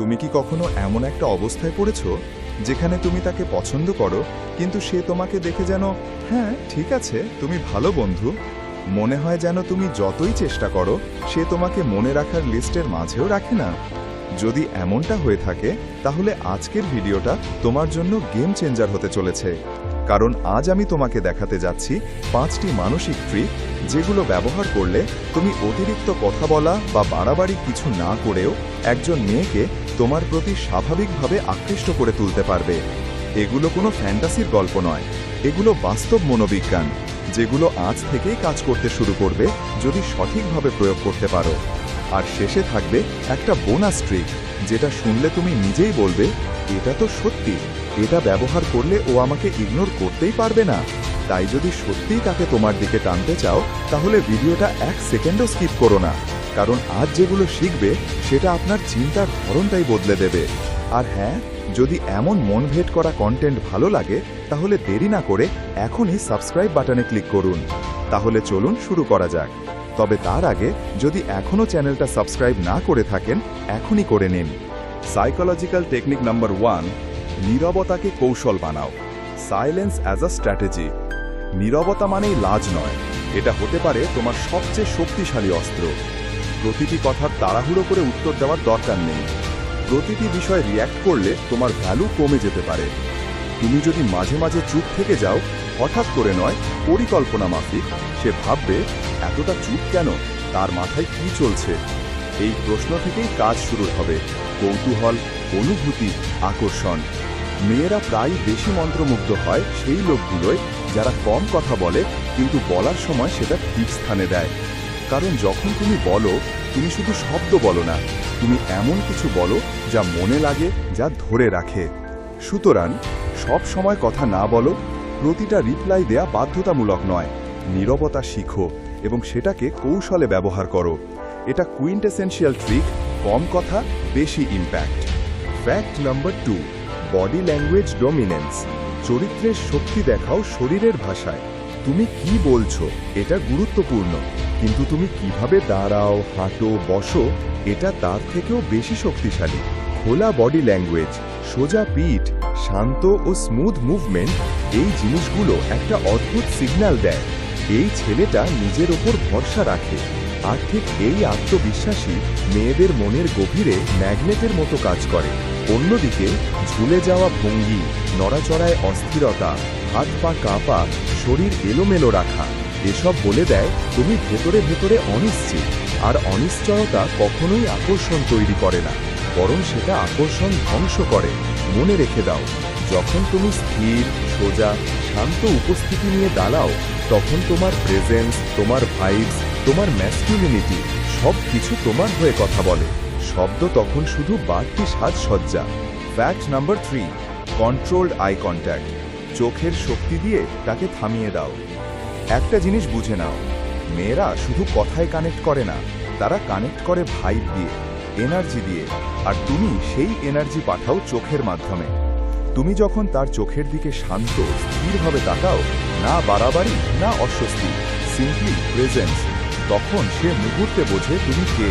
তুমি কি কখনো এমন একটা অবস্থায় পড়েছো যেখানে তুমি তাকে পছন্দ করো, কিন্তু সে তোমাকে দেখে যেন হ্যাঁ ঠিক আছে, তুমি ভালো বন্ধু। মনে হয় যেন তুমি যতই চেষ্টা করো, সে তোমাকে মনে রাখার লিস্টের মাঝেও রাখে না। যদি এমনটা হয়ে থাকে, তাহলে আজকের ভিডিওটা তোমার জন্য গেম চেঞ্জার হতে চলেছে। কারণ আজ আমি তোমাকে দেখাতে যাচ্ছি পাঁচটি মানসিক ট্রিক যেগুলো ব্যবহার করলে তুমি অতিরিক্ত কথা বলা বা বাড়াবাড়ি কিছু না করেও একজন মেয়েকে তোমার প্রতি স্বাভাবিকভাবে আকৃষ্ট করে তুলতে পারবে। এগুলো কোনো ফ্যান্টাসির গল্প নয়। এগুলো বাস্তব মনোবিজ্ঞান, যেগুলো আজ থেকেই কাজ করতে শুরু করবে যদি সঠিকভাবে প্রয়োগ করতে পারো। আর শেষে থাকবে একটা বোনাস ট্রিক, যেটা শুনলে তুমি নিজেই বলবে, এটা তো সত্যি। এটা ব্যবহার করলে ও আমাকে ইগনোর করতেই পারবে না। তাই যদি সত্যিই তাকে তোমার দিকে টানতে চাও, তাহলে ভিডিওটা এক সেকেন্ডও স্কিপ করো না। কারণ আজ যেগুলো শিখবে, সেটা আপনার চিন্তার ধরনটাই বদলে দেবে। আর হ্যাঁ যদি এমন মন ভেট করা কন্টেন্ট ভালো লাগে, তাহলে দেরি না করে এখনই সাবস্ক্রাইব বাটনে ক্লিক করুন। তাহলে চলুন শুরু করা যাক। তবে তার আগে, যদি এখনও চ্যানেলটা সাবস্ক্রাইব না করে থাকেন, এখনই করে নিন। সাইকোলজিক্যাল টেকনিক নাম্বার ওয়ান নীরবতাকে কৌশল বানাও। সাইলেন্স অ্যাজ আ স্ট্র্যাটেজি নীরবতা মানেই লাজ নয়। এটা হতে পারে তোমার সবচেয়ে শক্তিশালী অস্ত্র। প্রতিটি কথার তাড়াহুড়ো করে উত্তর দেওয়ার দরকার নেই। প্রতিটি বিষয়ে রিয়্যাক্ট করলে তোমার ভ্যালু কমে যেতে পারে। তুমি যদি মাঝে মাঝে চুপ থেকে যাও, হঠাৎ করে নয়, পরিকল্পনা মাফিক, সে ভাববে, এতটা চুপ কেন? তার মাথায় কি চলছে? এই প্রশ্ন থেকেই কাজ শুরু হবে। কৌতূহল, অনুভূতি, আকর্ষণ। মেয়েরা প্রায় বেশি মন্ত্রমুগ্ধ হয় সেই লোকগুলোয় যারা কম কথা বলে, কিন্তু বলার সময় সেটা ঠিক স্থানে দেয়। কারণ যখন তুমি বলো, তুমি শুধু শব্দ বলো না, তুমি এমন কিছু বলো যা মনে লাগে, যা ধরে রাখে। সুতরাং সব সময় কথা না বলো, প্রতিটা রিপ্লাই দেয়া বাধ্যতামূলক নয়, নীরবতা শিখো এবং সেটাকে কৌশলে ব্যবহার করো। এটা কুইন্টেসেন্সিয়াল ট্রিক কম কথা, বেশি impact fact number two body language dominance চরিত্রের শক্তি দেখাও শরীরের ভাষায়। তুমি কি বলছো? এটা গুরুত্বপূর্ণ। কিন্তু তুমি কীভাবে দাঁড়াও, হাঁটো, বসো, এটা তার থেকেও বেশি শক্তিশালী। খোলা বডি ল্যাঙ্গুয়েজ সোজা পিঠ, শান্ত ও স্মুথ মুভমেন্ট এই জিনিসগুলো একটা অদ্ভুত সিগন্যাল দেয়। এই ছেলেটা নিজের ওপর ভরসা রাখে। আর ঠিক এই আত্মবিশ্বাসী মেয়েদের মনের গভীরে ম্যাগনেটের মতো কাজ করে। অন্যদিকে, ঝুলে যাওয়া ভঙ্গি, নড়াচড়ায় অস্থিরতা, হাত পা কাঁপা, শরীর এলোমেলো রাখা, এসব বলে দেয় তুমি ভেতরে ভেতরে অনিশ্চিত, আর অনিশ্চয়তা কখনোই আকর্ষণ তৈরি করে না, বরং সেটা আকর্ষণ ধ্বংস করে। মনে রেখে দাও, যখন তুমি স্থির, সোজা, শান্ত উপস্থিতি নিয়ে দাঁড়াও, তখন তোমার প্রেজেন্স তোমার ভাইবস তোমার ম্যাসকিউলিনিটি সব কিছু তোমার হয়ে কথা বলে। শব্দ তখন শুধু বাড়তি সাজসজ্জা। Fact number three controlled eye contact চোখের শক্তি দিয়ে তাকে থামিয়ে দাও। একটা জিনিস বুঝে নাও, মেয়েরা শুধু কথায় কানেক্ট করে না, তারা কানেক্ট করে ভাইব দিয়ে এনার্জি দিয়ে। আর তুমি সেই এনার্জি পাঠাও চোখের মাধ্যমে। তুমি যখন তার চোখের দিকে শান্ত, স্থিরভাবে তাকাও, না বাড়াবাড়ি, না অস্বস্তি সিম্পলি প্রেজেন্স তখন সে মুহূর্তে বোঝে তুমি কে।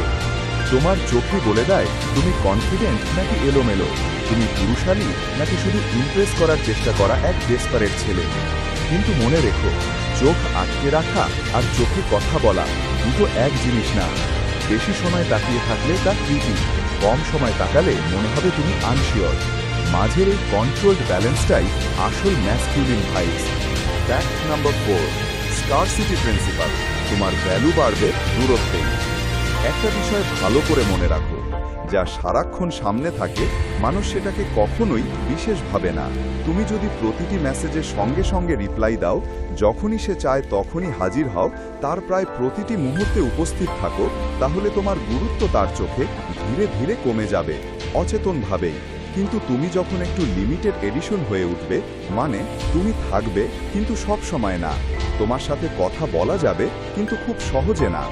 তোমার চোখে বলে দেয়, তুমি কনফিডেন্ট নাকি এলোমেলো? তুমি পুরুষালী নাকি শুধু ইমপ্রেস করার চেষ্টা করা এক ডেসপারেট ছেলে? কিন্তু মনে রেখো, চোখ আটকে রাখা আর চোখে কথা বলা দুটো এক জিনিস না। বেশি সময় তাকিয়ে থাকলে তা কৃতি কম সময় তাকালে মনে হবে তুমি আনশিওর মাঝের এই কন্ট্রোলড ব্যালেন্সটাই আসল masculine voice fact number four scarcity principle তোমার ভ্যালু বাড়বে দূরত্বেই একটা বিষয় ভালো করে মনে রাখো, যা সারাক্ষণ সামনে থাকে, মানুষ সেটাকে কখনোই বিশেষ ভাবে না। তুমি যদি প্রতিটি মেসেজের সঙ্গে সঙ্গে রিপ্লাই দাও, যখনই সে চায় তখনই হাজির হও, তার প্রায় প্রতিটি মুহূর্তে উপস্থিত থাকো, তাহলে তোমার গুরুত্ব তার চোখে ধীরে ধীরে কমে যাবে অচেতনভাবেই কিন্তু তুমি যখন একটু লিমিটেড এডিশন হয়ে উঠবে মানে তুমি থাকবে, কিন্তু সব সময় না। তোমার সাথে কথা বলা যাবে, কিন্তু খুব সহজে না।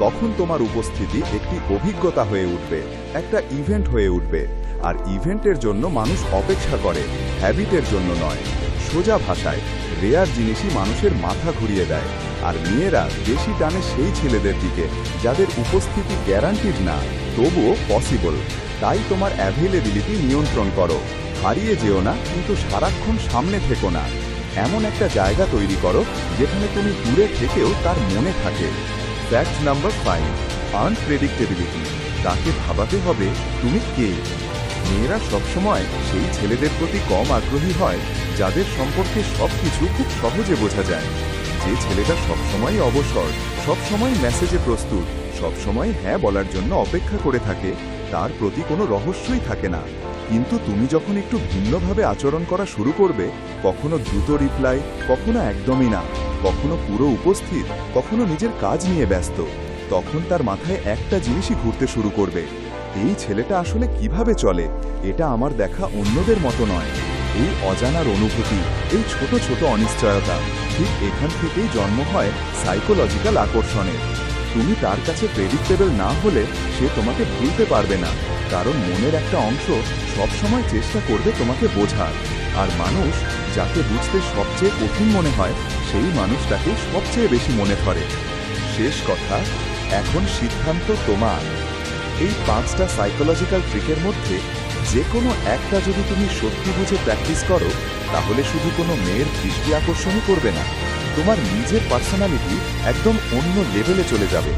তখন তোমার উপস্থিতি একটি অভিজ্ঞতা হয়ে উঠবে, একটা ইভেন্ট হয়ে উঠবে। আর ইভেন্টের জন্য মানুষ অপেক্ষা করে, হ্যাবিটের জন্য নয়। সোজা ভাষায়, রেয়ার জিনিসই মানুষের মাথা ঘুরিয়ে দেয়। আর মেয়েরা বেশি টানে সেই ছেলেদের দিকে, যাদের উপস্থিতি গ্যারান্টিড না, তবুও পসিবল তাই তোমার অ্যাভেলেবিলিটি নিয়ন্ত্রণ করো। হারিয়ে যেও না, কিন্তু সারাক্ষণ সামনে থেকো না। এমন একটা জায়গা তৈরি করো, যেখানে তুমি দূরে থেকেও তার মনে থাকে। ফ্যাক্ট নাম্বার ফাইভ আনপ্রেডিক্টেবিলিটি তাকে ভাবাতে হবে তুমি কে। মেয়েরা সবসময় সেই ছেলেদের প্রতি কম আগ্রহী হয়, যাদের সম্পর্কে সবকিছু খুব সহজে বোঝা যায়। যে ছেলেটা সবসময় অবসর, সবসময় মেসেজে প্রস্তুত, সবসময় হ্যাঁ বলার জন্য অপেক্ষা করে থাকে, তার প্রতি কোনো রহস্যই থাকে না। কিন্তু তুমি যখন একটু ভিন্নভাবে আচরণ করা শুরু করবে, কখনো দ্রুত রিপ্লাই কখনো একদমই না। কখনো পুরো উপস্থিত, কখনো নিজের কাজ নিয়ে ব্যস্ত। তখন তার মাথায় একটা জিনিসই ঘুরতে শুরু করবে। এই ছেলেটা আসলে কীভাবে চলে, এটা আমার দেখা অন্যদের মতো নয়। এই অজানার অনুভূতি, এই ছোট ছোট অনিশ্চয়তা, ঠিক এখান থেকেই জন্ম হয় সাইকোলজিক্যাল আকর্ষণের। তুমি তার কাছে প্রেডিক্টেবল না হলে সে তোমাকে ভুলতে পারবে না, কারণ মনের একটা অংশ সবসময় চেষ্টা করবে তোমাকে বোঝার। আর মানুষ, যাকে বুঝতে সবচেয়ে কঠিন মনে হয় সেই মানুষটাকে সবচেয়ে বেশি মনে ধরে। শেষ কথা, এখন সিদ্ধান্ত তোমার। এই পাঁচটা সাইকোলজিক্যাল ট্রিকের মধ্যে যে কোনো একটা যদি তুমি সত্যি বুঝে প্র্যাকটিস করো, তাহলে শুধু কোনো মেয়ের দৃষ্টি আকর্ষণই করবে না, তোমার নিজের পার্সোনালিটি একদম অন্য লেভেলে চলে যাবে।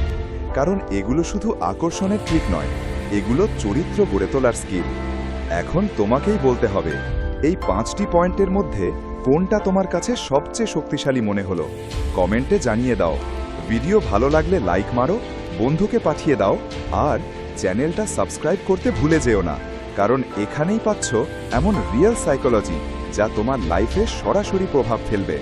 কারণ এগুলো শুধু আকর্ষণের ট্রিক নয়, এগুলো চরিত্র গড়ে তোলার স্কিল এখন তোমাকেই বলতে হবে, এই পাঁচটি পয়েন্টের মধ্যে কোনটা তোমার কাছে সবচেয়ে শক্তিশালী মনে হলো? কমেন্টে জানিয়ে দাও। ভিডিও ভালো লাগলে লাইক মারো, বন্ধুকে পাঠিয়ে দাও, আর চ্যানেলটা সাবস্ক্রাইব করতে ভুলে যেও না, কারণ এখানেই পাচ্ছ এমন রিয়েল সাইকোলজি যা তোমার লাইফে সরাসরি প্রভাব ফেলবে।